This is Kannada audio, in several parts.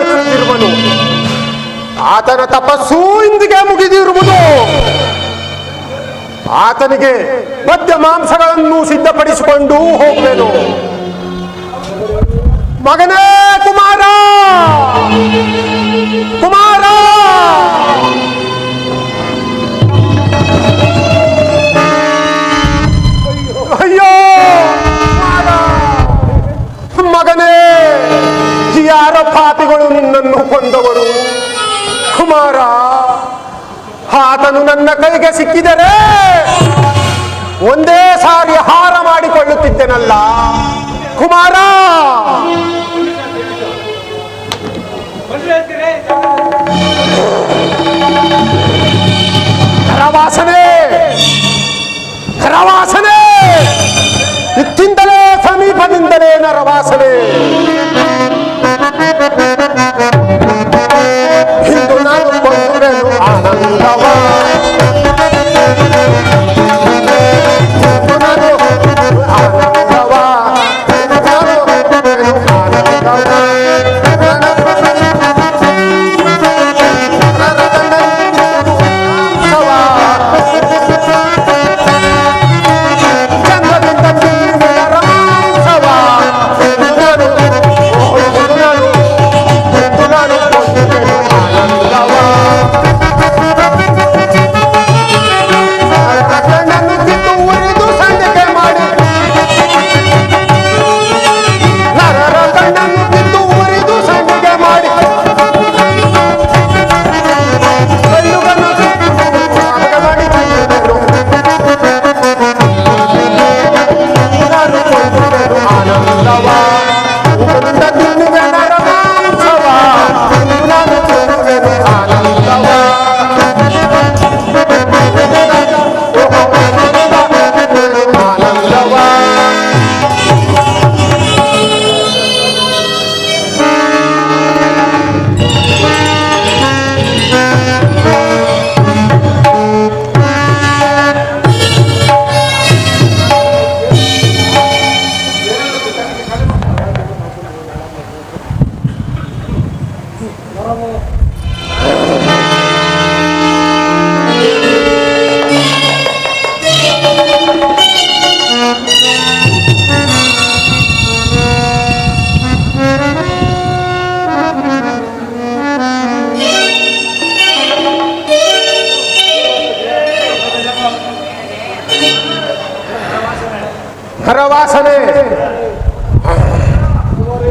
ತಪಸ್ಸನ್ನಾಚರಿಸುತ್ತಿರುವನು ಆತನ ತಪಸ್ಸು ಇಂದಿಗೆ ಮುಗಿದಿರುವುದು. ಆತನಿಗೆ ಮಧ್ಯ ಮಾಂಸಗಳನ್ನು ಸಿದ್ಧಪಡಿಸಿಕೊಂಡು ಹೋಗುವೆನು. ಮಗನೇ ಕುಮಾರ! ಕುಮಾರ! ಯಾರ ಪಾಪಿಗಳು ನಿನ್ನನ್ನು ಕೊಂದವರು? ಕುಮಾರ, ಆತನು ನನ್ನ ಕೈಗೆ ಸಿಕ್ಕಿದರೆ ಒಂದೇ ಸಾರಿ ಹಾರ ಮಾಡಿಕೊಳ್ಳುತ್ತಿದ್ದೆನಲ್ಲ? ಕುಮಾರ! ಕರವಾಸನೆ! ಕರವಾಸನೆ! ಇತ್ತಿಂದಲೇ ಸಮೀಪದಿಂದಲೇ ನರವಾಸನೆ!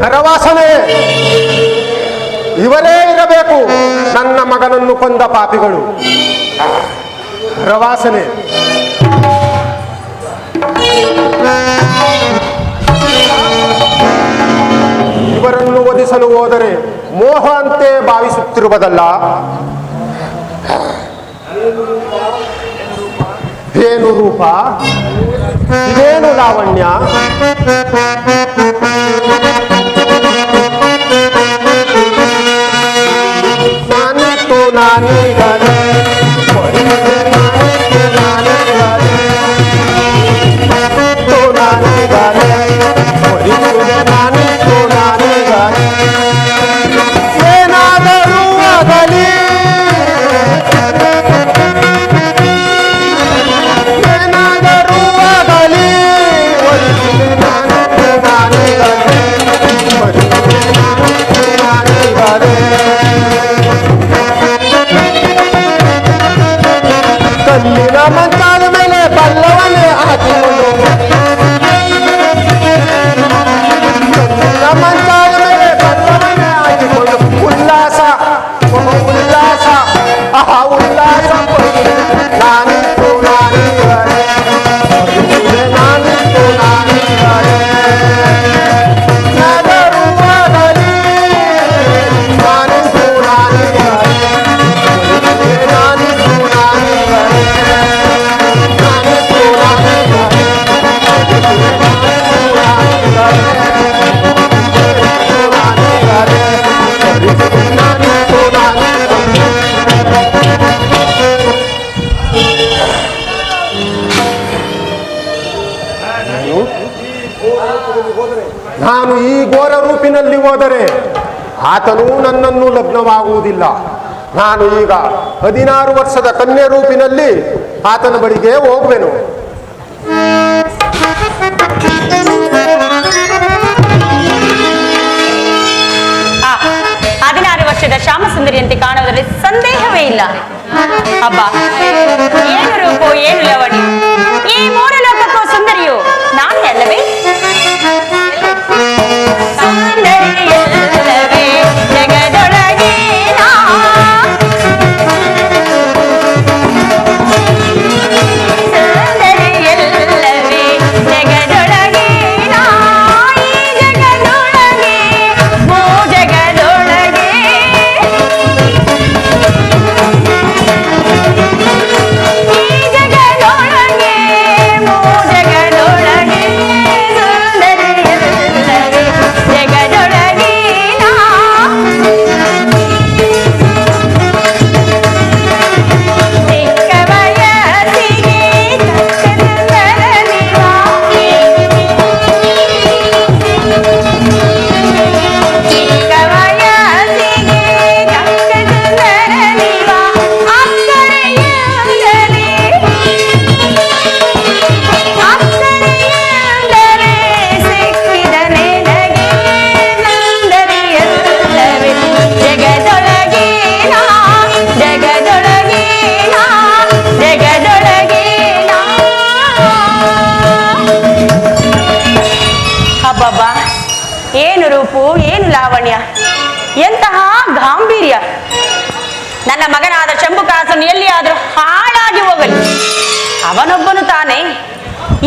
ನರವಾಸನೆ ಇವರೇ ಇರಬೇಕು ನನ್ನ ಮಗನನ್ನು ಕೊಂದ ಪಾಪಿಗಳು. ನರವಾಸನೆ ಇವರನ್ನು ಒದಿಸಲು ಹೋದರೆ ಮೋಹ ಅಂತೆ ಭಾವಿಸುತ್ತಿರುವುದಲ್ಲ. ಏನು ರೂಪ ಇದೇನು ಲಾವಣ್ಯ ನಾನಿತ್ತು ನಾನೀಗಲೇ ಆತನೂ ನನ್ನನ್ನು ಲಗ್ನವಾಗುವುದಿಲ್ಲ. ನಾನು ಈಗ ಹದಿನಾರು ವರ್ಷದ ಕನ್ಯೆ ರೂಪಿನಲ್ಲಿ ಆತನ ಬಳಿಗೆ ಹೋಗುವೆನು. ಹದಿನಾರು ವರ್ಷದ ಶ್ಯಾಮಸುಂದರಿಯಂತೆ ಕಾಣುವುದರಲ್ಲಿ ಸಂದೇಹವೇ ಇಲ್ಲ. ಅಬ್ಬಾ, ಏನು ರೂಪೋ, ಏನು ರೂಪು ಏನು ಲಾವಣ್ಯ? ಎಂತಹ ಗಾಂಭೀರ್ಯ. ನನ್ನ ಮಗನಾದ ಶಂಭುಕಾಸನು ಎಲ್ಲಿಯಾದರೂ ಹಾಳಾಗಿ ಹೋಗಲಿ. ಅವನೊಬ್ಬನು ತಾನೇ.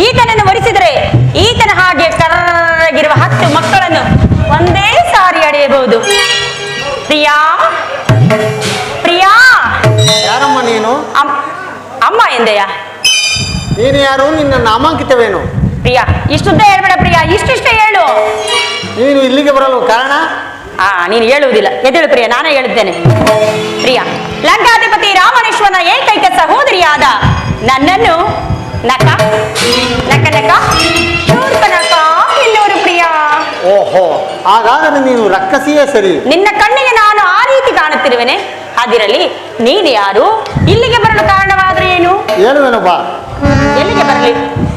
ಈತನನ್ನು ವರಿಸಿದರೆ ಈತನ ಹಾಗೆ ಕರ್ರಗಿರುವ ಹತ್ತು ಮಕ್ಕಳನ್ನು ಒಂದೇ ಸಾರಿ ಅಡೆಯಬಹುದು ಪ್ರಿಯಾ ಪ್ರಿಯಾ. ಯಾರಮ್ಮ ನೀನು? ಅಮ್ಮ ಎಂದೆಯ? ನೀನು ಯಾರು? ನಿನ್ನ ನಾಮಾಂಕಿತವೇನು? ಪ್ರಿಯಾ ಇಷ್ಟುದ್ದ ಹೇಳ್ಬೇಡ ಪ್ರಿಯಾ ಇಷ್ಟಿಷ್ಟೇ ಹೇಳು. ನೀನು ಇಲ್ಲಿಗೆ ಬರಲು ಕಾರಣ? ಆ ನೀನು ಹೇಳುವುದಿಲ್ಲ. ಎದ್ದೇಳು ಪ್ರಿಯ ನಾನೇ ಹೇಳುತ್ತೇನೆ. ಪ್ರಿಯ ಲಂಕಾಧಿಪತಿ ರಾಮನೇಶ್ವರನ ಏಕೈಕ ಸಹೋದರಿಯಾದ ನನ್ನನ್ನು ನಕ ನಕ ನಕ ಪ್ರಿಯ. ಓಹೋ ಹಾಗಾದರೆ ನೀನು ರಕ್ಕಸಿಯೇ ಸರಿ. ನಿನ್ನ ಕಣ್ಣಿಗೆ ನಾನು ಆ ರೀತಿ ಕಾಣುತ್ತಿರುವೆನೆ. ಅದಿರಲಿ ನೀನು ಯಾರು? ಇಲ್ಲಿಗೆ ಬರಲು ಕಾರಣವಾದ್ರೆ ಏನು? ಹೇಳುವೆನು ಬಾ ಎಲ್ಲಿಗೆ ಬರಲಿ?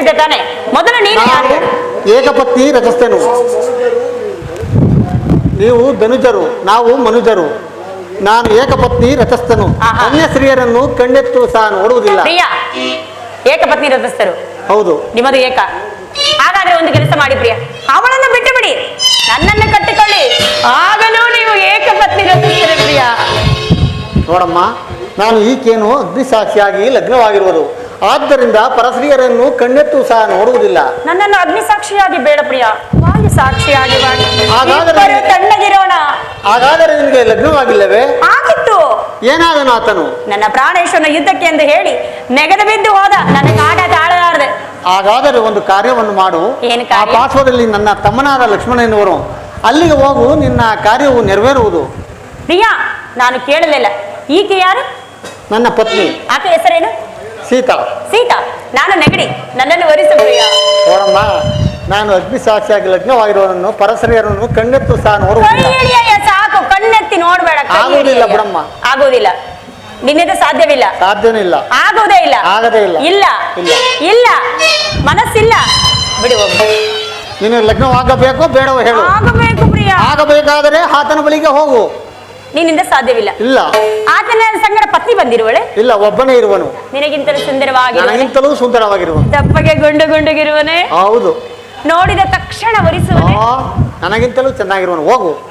ಕೇಳಿಸುತ್ತಿದ್ದೆ ತಾನೆ. ಮೊದಲು ನೀನು ಯಾರು? ಏಕಪತ್ನಿ ರಚಿಸ್ತೇನು ನೀವು ಧನುಜರು ನಾವು ಮನುಜರು. ನಾನು ಏಕಪತ್ನಿ ರಚಿಸ್ತನು ಆಹಾ. ಅನ್ಯ ಸ್ತ್ರೀಯರನ್ನು ಕಣ್ಣೆತ್ತು ಸಹ ನೋಡುವುದಿಲ್ಲ ಪ್ರಿಯಾ ಏಕಪತ್ನಿ ರಥಸ್ಥರು ಹೌದು. ನಿಮ್ಮದು ಏಕ. ಹಾಗಾದ್ರೆ ಒಂದು ಕೆಲಸ ಮಾಡಿ ಪ್ರಿಯ. ಅವಳನ್ನು ಬಿಟ್ಟು ಬಿಡಿ ನನ್ನನ್ನು ಕಟ್ಟಿಕೊಳ್ಳಿ. ಆಗಲೂ ನೀವು ಏಕಪತ್ನಿ ರಥಸ್ಥರು ಪ್ರಿಯ. ನೋಡಮ್ಮ ನಾನು ಈಕೆಯನ್ನು ಅಗ್ನಿಸಾಕ್ಷಿಯಾಗಿ ಲಗ್ನವಾಗಿರುವುದು. ಆದ್ದರಿಂದ ಪರಸ್ತ್ರೀಯರನ್ನು ಕಣ್ಣೆತ್ತು ಸಹ ನೋಡುವುದಿಲ್ಲ. ನನ್ನನ್ನು ಅಗ್ನಿ ಸಾಕ್ಷಿಯಾಗಿ ಬೇಡ ಪ್ರಿಯ. ವಾಯು ಸಾಕ್ಷಿಯಾಗಿ ಮಾಡಿ ಹಾಗಾದರೆ- ಇಬ್ಬರು ತಣ್ಣಗಿರೋಣ. ಹಾಗಾದರೆ ನಿಮಗೆ ಲಗ್ನವಾಗಿಲ್ಲವೇ? ಆಗಿತ್ತು ಏನಾದನು ಆತನು? ನನ್ನ ಪ್ರಾಣೇಶ್ವರನ ಯುದ್ಧಕ್ಕೆ ಎಂದು ಹೇಳಿ ನೆಗೆದು ಬಿದ್ದು ಹೋದ ನನ್ನ ಕಾಡ ತಾಳಲಾರದೆ. ಹಾಗಾದರೆ ಒಂದು ಕಾರ್ಯವನ್ನು ಮಾಡು. ಏನು ಆ ಕಾರ್ಯ? ಪಾರ್ಶ್ವದಲ್ಲಿ ನನ್ನ ತಮ್ಮನಾದ ಲಕ್ಷ್ಮಣ ಎನ್ನುವರು. ಅಲ್ಲಿಗೆ ಹೋಗು ನಿನ್ನ ಕಾರ್ಯವು ನೆರವೇರುವುದು. ಪ್ರಿಯಾ ನಾನು ಕೇಳಲಿಲ್ಲ. ಈಕೆ ಯಾರು? ನನ್ನ ಪತ್ನಿ. ಆಕೆ ಹೆಸರೇನು? ಸೀತಾ. ಸೀತಾ ನಾನು ನೆಗಡಿ ನನ್ನನ್ನು ವರಿಸು ಪ್ರಿಯ ನೋಡಮ್ಮ ನಾನು ಅಗ್ನಿ ಸಾಕ್ಷಿಯಾಗಿ ಲಗ್ನವಾಗಿರುವವನನ್ನು ಪರಸರಿಯರನ್ನು ಕಣ್ಣೆತ್ತು ಸಹ ನೋಡುವುದಿಲ್ಲ. ಸಾಕು ಕಣ್ಣೆತ್ತಿ ನೋಡ್ಬೇಡ ಕೈ ಆಗುವುದಿಲ್ಲ ಹಿಡಿಯಯ್ಯ. ಬಿಡಮ್ಮ. ಆಗುವುದಿಲ್ಲ. ನಿನ್ನಿಂದ ಸಾಧ್ಯವಿಲ್ಲ. ಸಾಧ್ಯನೇ ಇಲ್ಲ. ಆಗುವುದೇ ಇಲ್ಲ. ಆಗದೇ ಇಲ್ಲ. ಇಲ್ಲ. ಇಲ್ಲ. ಇಲ್ಲ. ಮನಸ್ಸಿಲ್ಲ. ಬಿಡಿ ಹೋಗು. ನಿನಗೆ ಲಗ್ನವಾಗಬೇಕು ಬೇಡವೋ ಹೇಳು. ಆಗಬೇಕು ಪ್ರಿಯ. ಆಗಬೇಕಾದರೆ ಆತನ ಬಳಿಗೆ ಹೋಗು. ನಿನ್ನಿಂದ ಸಾಧ್ಯವಿಲ್ಲ. ಇಲ್ಲ. ಆತನ ಸಂಗಡ ಪತ್ನಿ ಬಂದಿರುವಳೆ? ಇಲ್ಲ ಒಬ್ಬನೇ ಇರುವನು. ನಿನಗಿಂತಲೂ ಸುಂದರವಾಗಿಂತಲೂ ನನಗಿಂತಲೂ ಸುಂದರವಾಗಿರುವನು. ದಪ್ಪಗೆ ಗುಂಡು ಗುಂಡುಗಿರುವನೆ? ಹೌದು. ನೋಡಿದ ತಕ್ಷಣ ಒರಿಸುವ ನನಗಿಂತಲೂ ಚೆನ್ನಾಗಿರುವನು. ಹೋಗು.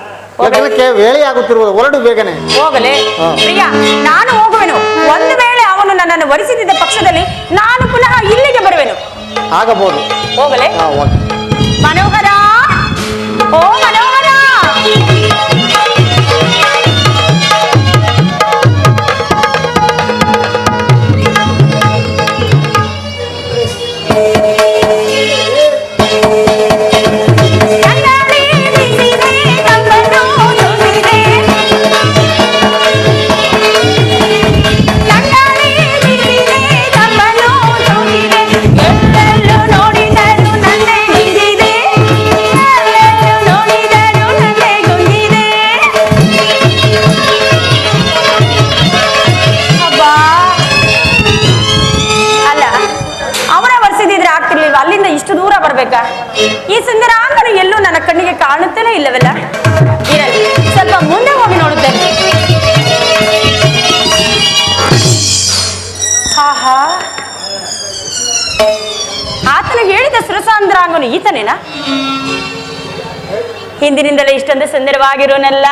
ವೇಳೆ ಆಗುತ್ತಿರುವುದು. ಹೊರಡು ಬೇಗನೆ. ಹೋಗಲೇ. ಪ್ರಿಯ ನಾನು ಹೋಗುವೆನು. ಒಂದು ವೇಳೆ ಅವನು ನನ್ನನ್ನು ವರಿಸಿದ್ದ ಪಕ್ಷದಲ್ಲಿ ನಾನು ಪುನಃ ಇಲ್ಲಿಗೆ ಬರುವೆನು. ಆಗಬಹುದು. ಹೋಗಲೇ. ಮನೋಹರ. ಓ ಮನೋಹರ ಹಿಂದಿನಿಂದಲೇ ಇಷ್ಟೊಂದು ಸುಂದರವಾಗಿರುವನಲ್ಲ?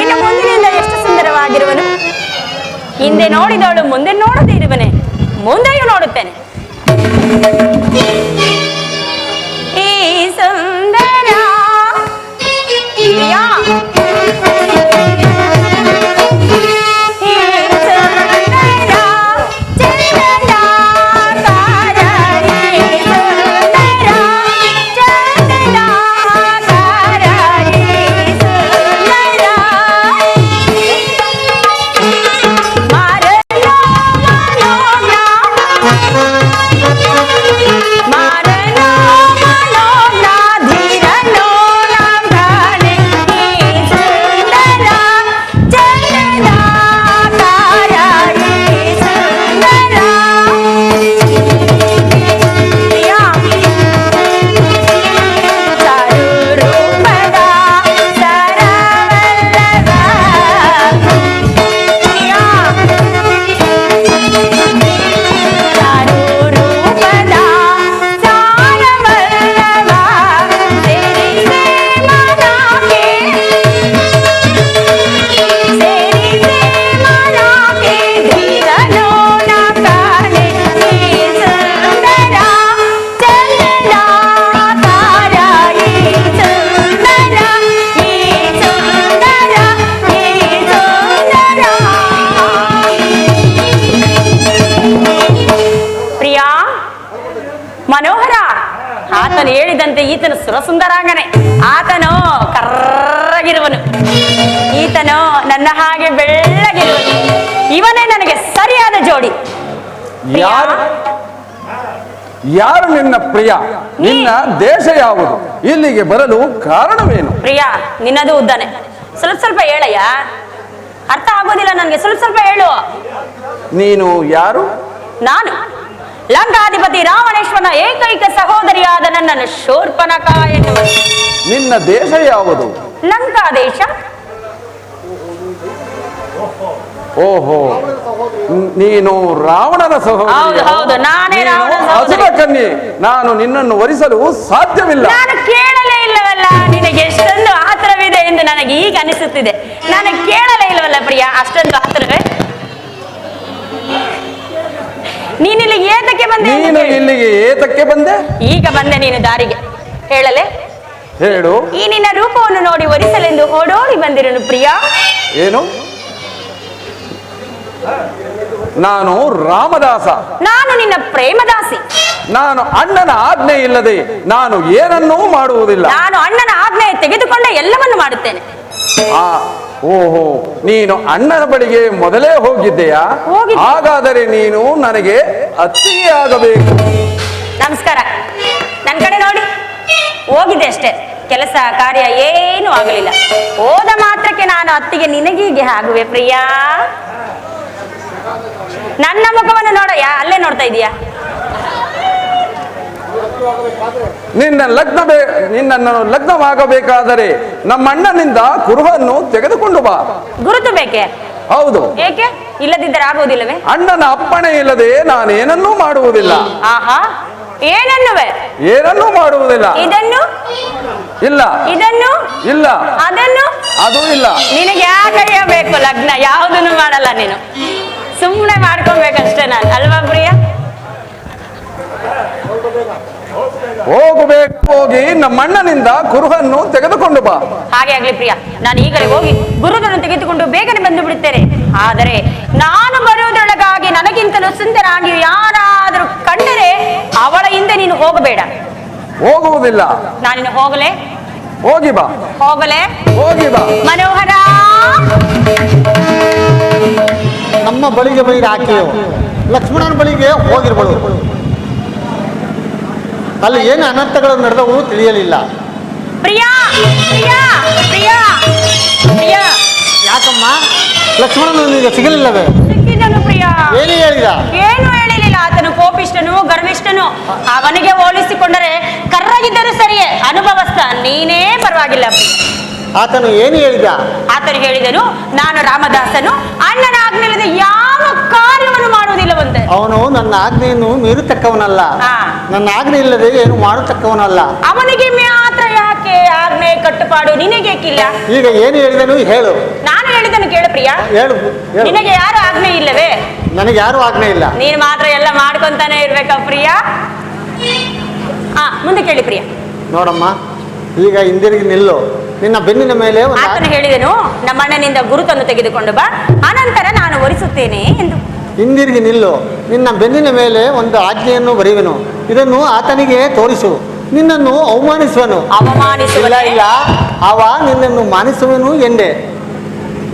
ಇನ್ನು ಮುಂದಿನಿಂದ ಎಷ್ಟು ಸುಂದರವಾಗಿರುವನು? ಹಿಂದೆ ನೋಡಿದವಳು ಮುಂದೆ ನೋಡದೇ ಇರುವನೆ. ಮುಂದೆಯೂ ಆತನು ಹೇಳಿದಂತೆ ಈತನು ಸುರಸುಂದರಾಂಗನೆ. ಆತನು ಕರ್ರಗಿರುವನು. ಈತನು ನನ್ನ ಹಾಗೆ ಬೆಳ್ಳಗಿರುವನು. ಇವನೇ ನನಗೆ ಸರಿಯಾದ ಜೋಡಿ. ಯಾರು? ಯಾರು ನಿನ್ನ ಪ್ರಿಯ? ನಿನ್ನ ದೇಶ ಯಾವುದು? ಇಲ್ಲಿಗೆ ಬರಲು ಕಾರಣವೇನು? ಪ್ರಿಯಾ ನಿನ್ನದು ಉದ್ದಾನೆ. ಸ್ವಲ್ಪ ಸ್ವಲ್ಪ ಹೇಳಯ್ಯ. ಅರ್ಥ ಆಗೋದಿಲ್ಲ ನನಗೆ. ಸ್ವಲ್ಪ ಸ್ವಲ್ಪ ಹೇಳು. ನೀನು ಯಾರು? ನಾನು. ಲಂಕಾಧಿಪತಿ ರಾವಣೇಶ್ವರನ ಏಕೈಕ ಸಹೋದರಿಯಾದ ನನ್ನನ್ನು ಶೂರ್ಪನಕ ಎನ್ನುವ ನಿನ್ನ ದೇಶ ಯಾವುದು? ಲಂಕಾ ದೇಶ ಓಹೋ ನೀನು ರಾವಣನ ಸಹೋದರಿ ಹೌದು, ಹೌದು, ನಾನೇ. ಅಸುರ ನಾನು ನಿನ್ನನ್ನು ವರಿಸಲು ಸಾಧ್ಯವಿಲ್ಲ. ನಾನು ಕೇಳಲೇ ಇಲ್ಲವಲ್ಲ ನಿನಗೆ ಎಷ್ಟೊಂದು ಆತರವಿದೆ ಎಂದು ನನಗೆ ಈಗ ಅನಿಸುತ್ತಿದೆ. ನಾನು ಕೇಳಲೇ ಇಲ್ಲವಲ್ಲ ಪ್ರಿಯ ಅಷ್ಟೊಂದು ಆತರವೇ. ನೀನಿಲ್ಲಿ ಏತಕ್ಕೆ ಬಂದೆ ಎಂದು ನೀನು ಕೇಳು. ಇಲ್ಲಿಗೆ ಏತಕ್ಕೆ ಬಂದೆ? ಈಗ ಬಂದೆ ನೀನು ದಾರಿಗೆ. ಹೇಳಲೆ? ಹೇಳು. ಈ ನಿನ್ನ ರೂಪವನ್ನು ನೋಡಿ ಒರಿಸಲೆಂದು ಓಡೋಡಿ ಬಂದಿರನು ಪ್ರಿಯ. ಏನು? ನಾನು ರಾಮದಾಸ. ನಾನು ನಿನ್ನ ಪ್ರೇಮದಾಸಿ. ನಾನು ಅಣ್ಣನ ಆಜ್ಞೆ ಇಲ್ಲದೆ ನಾನು ಏನನ್ನೂ ಮಾಡುವುದಿಲ್ಲ. ನಾನು ಅಣ್ಣನ ಆಜ್ಞೆ ತೆಗೆದುಕೊಂಡ ಎಲ್ಲವನ್ನು ಮಾಡುತ್ತೇನೆ. ಆ ಓಹೋ ನೀನು ಅಣ್ಣನ ಬಳಿಗೆ ಮೊದಲೇ ಹೋಗಿದ್ದೆಯಾ? ಹೋಗಿದ್ದೆ. ಹಾಗಾದರೆ ನೀನು ನನಗೆ ಅತ್ತಿಗೆ ಆಗಬೇಕು ನಮಸ್ಕಾರ. ನನ್ನ ಕಡೆ ನೋಡಿ. ಹೋಗಿದೆ ಅಷ್ಟೇ. ಕೆಲಸ ಕಾರ್ಯ ಏನೂ ಆಗಲಿಲ್ಲ. ಹೋದ ಮಾತ್ರಕ್ಕೆ ನಾನು ಅತ್ತಿಗೆ ನಿನಗೀಗೆ ಆಗುವೆ ಪ್ರಿಯಾ. ನನ್ನ ಮುಖವನ್ನು ನೋಡಯ್ಯ ಅಲ್ಲೇ ನೋಡ್ತಾ ಇದೀಯಾ? ನಿನ್ನ ಲಗ್ನ ಬೇ ನಿನ್ನನ್ನು ಲಗ್ನವಾಗಬೇಕಾದರೆ ನಮ್ಮ ಅಣ್ಣನಿಂದ ಕುರುಹನ್ನು ತೆಗೆದುಕೊಂಡು ಬಾ. ಗುರುತು ಬೇಕೆ? ಹೌದು. ಏಕೆ? ಇಲ್ಲದಿದ್ದರೆ ಆಗುವುದಿಲ್ಲವೇ? ಅಣ್ಣನ ಅಪ್ಪಣೆ ಇಲ್ಲದೆ ನಾನೇನನ್ನೂ ಮಾಡುವುದಿಲ್ಲ. ಆಹಾ. ಏನನ್ನುವೆ? ಏನನ್ನೂ ಮಾಡುವುದಿಲ್ಲ. ಇದನ್ನು? ಇಲ್ಲ. ಇದನ್ನು? ಇಲ್ಲ. ಅದನ್ನು? ಅದು ಇಲ್ಲ. ನಿನಗೆ ಯಾಕಯ್ಯ ಬೇಕು ಲಗ್ನ? ಯಾವುದನ್ನು ಮಾಡಲ್ಲ ನೀನು? ಸುಮ್ಮನೆ ಮಾಡ್ಕೊಬೇಕಷ್ಟೇ ನಾನು. ಅಲ್ವಾ ಪ್ರಿಯ? ಹೋಗಬೇಕು ಹೋಗಿ ನಮ್ಮಣ್ಣನಿಂದ ಕುರುಹನ್ನು ತೆಗೆದುಕೊಂಡು ಬಾ. ಹಾಗೆ ಆಗ್ಲಿ ಪ್ರಿಯ ನಾನು ಈಗಲೇ ಹೋಗಿ ಗುರುಗಳನ್ನು ತೆಗೆದುಕೊಂಡು ಬೇಗನೆ ಬಂದು ಬಿಡುತ್ತೇನೆ. ಆದರೆ ನಾನು ಬರುವುದರೊಳಗಾಗಿ ನನಗಿಂತಲೂ ಸುಂದರಾಗಿ ಯಾರಾದರೂ ಕಂಡರೆ ಅವಳ ಹಿಂದೆ ನೀನು ಹೋಗಬೇಡ. ಹೋಗುವುದಿಲ್ಲ. ನಾನಿನ್ನು ಹೋಗಲೇ? ಹೋಗಿ ಬಾ. ಹೋಗಲೇ? ಹೋಗಿ ಬಾ. ಮನೋಹರ! ನಮ್ಮ ಬಳಿಗೆ ಬಳಿಗೆ ಹಾಕಿ ಲಕ್ಷ್ಮಣನ ಬಳಿಗೆ ಹೋಗಿರ್ಬೋದು ಅಲ್ಲಿ ಏನು ಅನರ್ಥಗಳು ನಡೆದವು ತಿಳಿಯಲಿಲ್ಲ. ಪ್ರಿಯಾ ಪ್ರಿಯಾ ಪ್ರಿಯಾ ಪ್ರಿಯಾ. ಯಾಕಮ್ಮ? ಲಕ್ಷ್ಮಣನು ನಿನಗೆ ಸಿಗಲಿಲ್ಲವೇ? ಸಿಕ್ಕಿದನು ಪ್ರಿಯಾ. ಏನು ಹೇಳಿದ? ಏನು ಹೇಳಿಲಿಲ್ಲ. ಆತನು ಕೋಪಿಷ್ಟನು ಗರ್ವಿಷ್ಠನು. ಅವನಿಗೆ ಹೋಲಿಸಿಕೊಂಡರೆ ಕರ್ರಗಿದ್ದರೂ ಸರಿಯೇ. ಅನುಭವಸ್ಥ ನೀನೇ ಪರವಾಗಿಲ್ಲ ಆತನು ಏನು ಹೇಳಿದ? ಆತನು ಹೇಳಿದನು ನಾನು ರಾಮದಾಸನು ಅಣ್ಣನ ಆಜ್ಞೆಯಿಲ್ಲದೆ ಯಾವ ಕಾರ್ಯವನ್ನು ಮಾಡುವುದಿಲ್ಲವಂತೆ ಅವನು ನನ್ನ ಆಜ್ಞೆಯನ್ನು ಮೀರತಕ್ಕವನಲ್ಲ. ನನ್ನ ಆಜ್ಞೆ ಇಲ್ಲದೆ ಏನು ಮಾಡತಕ್ಕವನಲ್ಲ. ಅವನಿಗೆ ಮಾತ್ರ ಯಾಕೆ ಆಜ್ಞೆ ಕಟ್ಟುಪಾಡು? ಇಲ್ಲ ಈಗ ಏನು ಹೇಳಿದನು ಹೇಳು. ನಾನು ಹೇಳಿದನು ಕೇಳು ಪ್ರಿಯ. ಹೇಳು ನಿನಗೆ ಯಾರು ಆಜ್ಞೆ ಇಲ್ಲವೇ? ನನಗೆ ಯಾರು ಆಜ್ಞೆ ಇಲ್ಲ. ನೀನು ಮಾತ್ರ ಎಲ್ಲ ಮಾಡ್ಕೊಂತಾನೆ ಇರ್ಬೇಕಾ ಪ್ರಿಯ? ಹಾ ಮುಂದೆ ಕೇಳಿ ಪ್ರಿಯ. ನೋಡಮ್ಮ ಈಗ ಹಿಂದಿರುಗಿ ನಿಲ್ಲು. ನಿನ್ನ ಬೆನ್ನಿನ ಮೇಲೆ ಆತನು ಹೇಳಿದನು ನಮ್ಮಣ್ಣನಿಂದ ಗುರುತನ್ನು ತೆಗೆದುಕೊಂಡು ಬಾ. ಅನಂತರ ನಾನು ಒರಿಸುತ್ತೇನೆ ಎಂದು. ಹಿಂದಿರುಗಿ ನಿಲ್ಲು. ನಿನ್ನ ಬೆನ್ನಿನ ಮೇಲೆ ಒಂದು ಆಜ್ಞೆಯನ್ನು ಬರೆಯುವನು. ಇದನ್ನು ಆತನಿಗೆ ತೋರಿಸು. ನಿನ್ನನ್ನು ಅವಮಾನಿಸುವನು. ಅವಮಾನಿಸುವ ಇಲ್ಲ ಅವ ನಿನ್ನನ್ನು ಮಾನಿಸುವನು ಎಂದೆ.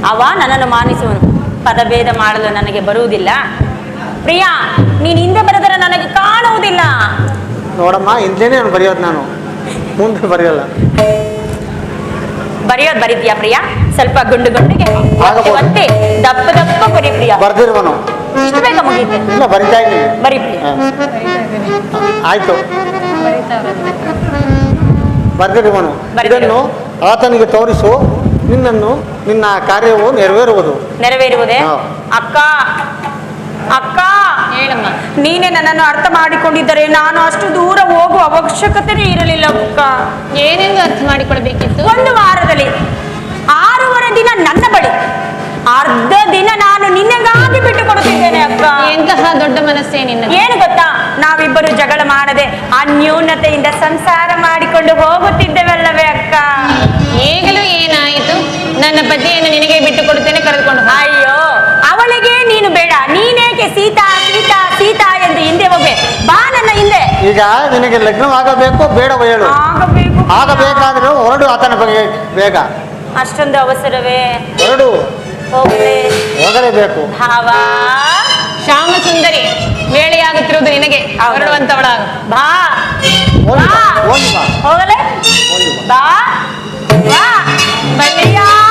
ಅವ ನನ್ನನ್ನು ಮಾನಿಸುವನು. ಪದಭೇದ ಮಾಡಲು ನನಗೆ ಬರುವುದಿಲ್ಲ. ಪ್ರಿಯಾ ನೀನು ಹಿಂದೆ ಬರೆದರೆ ನನಗೆ ಕಾಣುವುದಿಲ್ಲ. ನೋಡಮ್ಮ ಹಿಂದೆನೇ ನಾನು ಬರೆಯೋದು ನಾನು. ಮುಂದೆ ಬರೆಯಲ್ಲ. ಬರೆಯೋದು ಬರಿದ್ಯಾ ಪ್ರಿಯಾ? ಸ್ವಲ್ಪ ಗುಂಡು ಗುಂಡಿಗೆ ಮತ್ತೆ ದಪ್ಪ ದಪ್ಪ ಬರೀ ಪ್ರಿಯಾ. ಬರ್ದಿರುವನು. ಇಷ್ಟು ಬೇಗ ಇಲ್ಲ ಬರಿತಾ ಇದ್ದೀನಿ. ಬರಿ. ಆಯ್ತು. ಬರ್ದಿರಿ ಮನು. ಇದನ್ನು ಆತನಿಗೆ ತೋರಿಸು ನಿನ್ನನ್ನು ನಿನ್ನ ಕಾರ್ಯವು ನೆರವೇರುವುದು. ನೆರವೇರುವುದೇ? ಅಕ್ಕ ಅಕ್ಕ! ಹೇಳಮ್ಮ ನೀನೇ ನನ್ನನ್ನು ಅರ್ಥ ಮಾಡಿಕೊಂಡಿದ್ದರೆ ನಾನು ಅಷ್ಟು ದೂರ ಹೋಗುವ ಅವಶ್ಯಕತೆನೇ ಇರಲಿಲ್ಲ ಅಕ್ಕ. ಏನೆಂದು ಅರ್ಥ ಮಾಡಿಕೊಳ್ಬೇಕಿತ್ತು? ಒಂದು ವಾರದಲ್ಲಿ ಆರೂವರೆ ದಿನ ನನ್ನ ಬಳಿ ಅರ್ಧ ದಿನ ನಾನು ನಿನಗಾಗಿ ಬಿಟ್ಟು ಕೊಡುತ್ತಿದ್ದೇನೆ ಅಕ್ಕ. ಎಂತಹ ದೊಡ್ಡ ಮನಸ್ಸೇ ನಿನ್ನ. ಏನು ಗೊತ್ತಾ? ನಾವಿಬ್ಬರು ಜಗಳ ಮಾಡದೆ ಅನ್ಯೂನತೆಯಿಂದ ಸಂಸಾರ ಮಾಡಿಕೊಂಡು ಹೋಗುತ್ತಿದ್ದೇವಲ್ಲವೇ ಅಕ್ಕ? ಈಗಲೂ ಏನಾಯಿತು? ನನ್ನ ಪತಿಯನ್ನು ನಿನಗೆ ಬಿಟ್ಟು ಕೊಡುತ್ತೇನೆ ಕರೆದುಕೊಂಡು ಅಯ್ಯೋ ಅವಳಿಗೆ ನೀನು ಬೇಡ. ನೀನೇಕೆ ಸೀತಾ ಸೀತಾ ಸೀತಾ ಎಂದು ಹಿಂದೆ ಹೋಗ್ಬೆ. ಬಾ ನನ್ನ ಹಿಂದೆ. ಈಗ ನಿನಗೆ ಲಗ್ನವಾಗಬೇಕು ಬೇಡ ಹೇಳು. ಆಗಬೇಕು. ಆಗಬೇಕಾದ್ರೆ ಹೊರಡು ಆತನ ಬಗ್ಗೆ ಬೇಗ. ಅಷ್ಟೊಂದು ಅವಸರವೇ. ಹೊರಡು. ಹೋಗಲೇಬೇಕು ಭಾವ. ಶ್ಯಾಮ ಸುಂದರಿ ವೇಳೆಯಾಗುತ್ತಿರುವುದು ನಿನಗೆ ಹೊರಡುವಂತವಳ. ಬಾ. ಹೋಗಿ ಬಾ. ಬಾ, ಬಾ. ಹೋಗಲೇ. ಹೋಗಿ ಬಾ. ಬಾ. ಬಳ್ಳಿಯಾ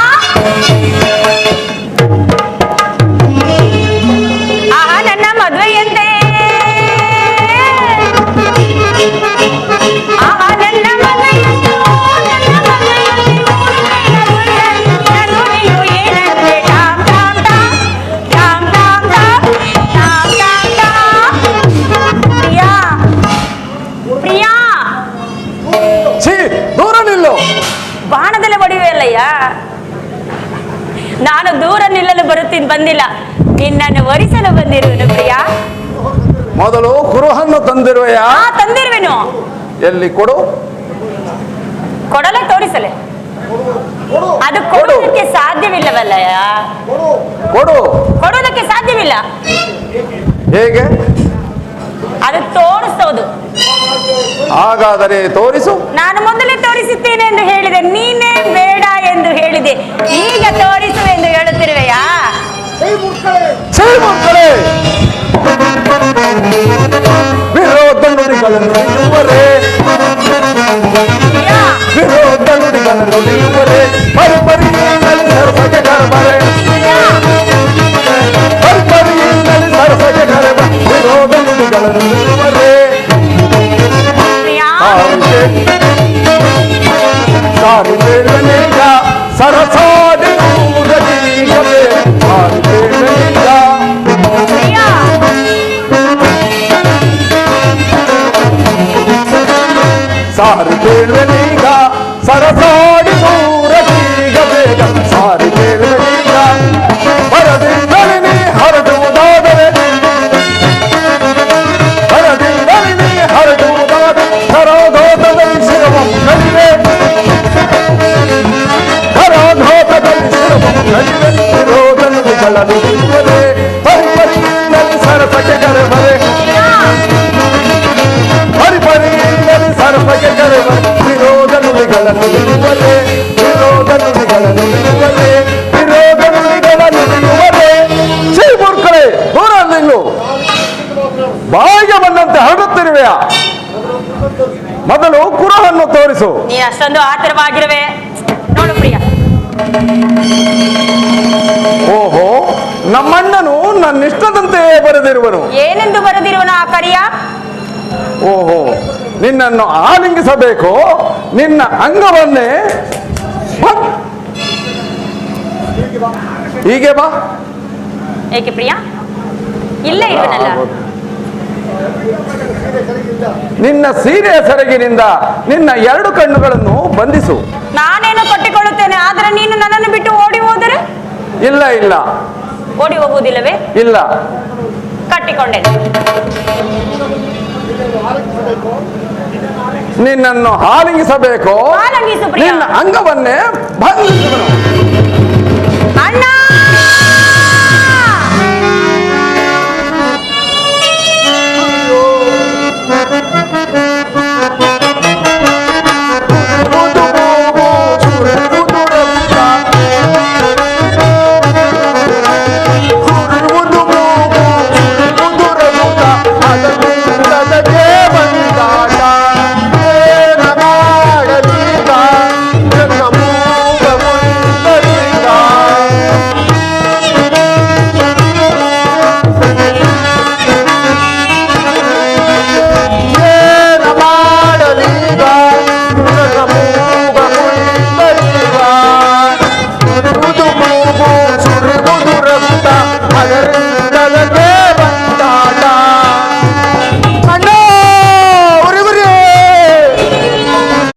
ನಾನು ದೂರ ನಿಲ್ಲಲು ಬರುತ್ತೀನಿ ಬಂದಿಲ್ಲ. ನಿನ್ನನ್ನು ವರಿಸಲು ಬಂದಿರುವೆನು ಪ್ರಿಯ. ಮೊದಲು ಕುರುಹನ್ನು ತಂದಿರುವೆಯಾ? ಆ ತಂದಿರುವೆನು. ಎಲ್ಲಿ ಕೊಡು? ಕೊಡಲೇ ತೋರಿಸಲೆ. ಅದು ಕೊಡುವುದಕ್ಕೆ ಸಾಧ್ಯವಿಲ್ಲವಲ್ಲ ಕೊಡು. ಕೊಡುವುದಕ್ಕೆ ಸಾಧ್ಯವಿಲ್ಲ. ಹೇಗೆ? ಅದು ತೋರಿಸೋದು. ಹಾಗಾದರೆ ತೋರಿಸು. ನಾನು ಮೊದಲೇ ತೋರಿಸುತ್ತೇನೆ ಎಂದು ಹೇಳಿದೆ. ನೀನೇ ಬೇಡ ಎಂದು ಹೇಳಿದೆ. ಈಗ ತೋರಿಸು ಎಂದು ಹೇಳುತ್ತಿರುವೆಯಾ? ವಿರೋಧಗಳನ್ನು ನಿಲ್ಲುವರೆ! ನಿಲ್ಲುವರೆ! la ನಿನ್ನನ್ನು ಆಲಿಂಗಿಸಬೇಕು. ನಿನ್ನ ಅಂಗವನ್ನೇ ಹೀಗೆ ಬಾ. ಏಕೆ ಪ್ರಿಯಾ? ಇಲ್ಲ ಇಲ್ಲ ನಿನ್ನ ಸೀರೆಯ ಸೆರಗಿನಿಂದ ನಿನ್ನ ಎರಡು ಕಣ್ಣುಗಳನ್ನು ಬಂಧಿಸು. ನಾನೇನು ಕಟ್ಟಿಕೊಳ್ಳುತ್ತೇನೆ? ಆದರೆ ನೀನು ನನ್ನನ್ನು ಬಿಟ್ಟು ಓಡಿ ಹೋದರೆ? ಇಲ್ಲ ಇಲ್ಲ. ಓಡಿ ಹೋಗುವುದಿಲ್ಲವೇ? ಇಲ್ಲ. ಕಟ್ಟಿಕೊಂಡೆ. ನಿನ್ನನ್ನು ಆಲಿಂಗಿಸಬೇಕು. ನಿನ್ನ ಅಂಗವನ್ನೇ ಬಂಧಿಸುವನು.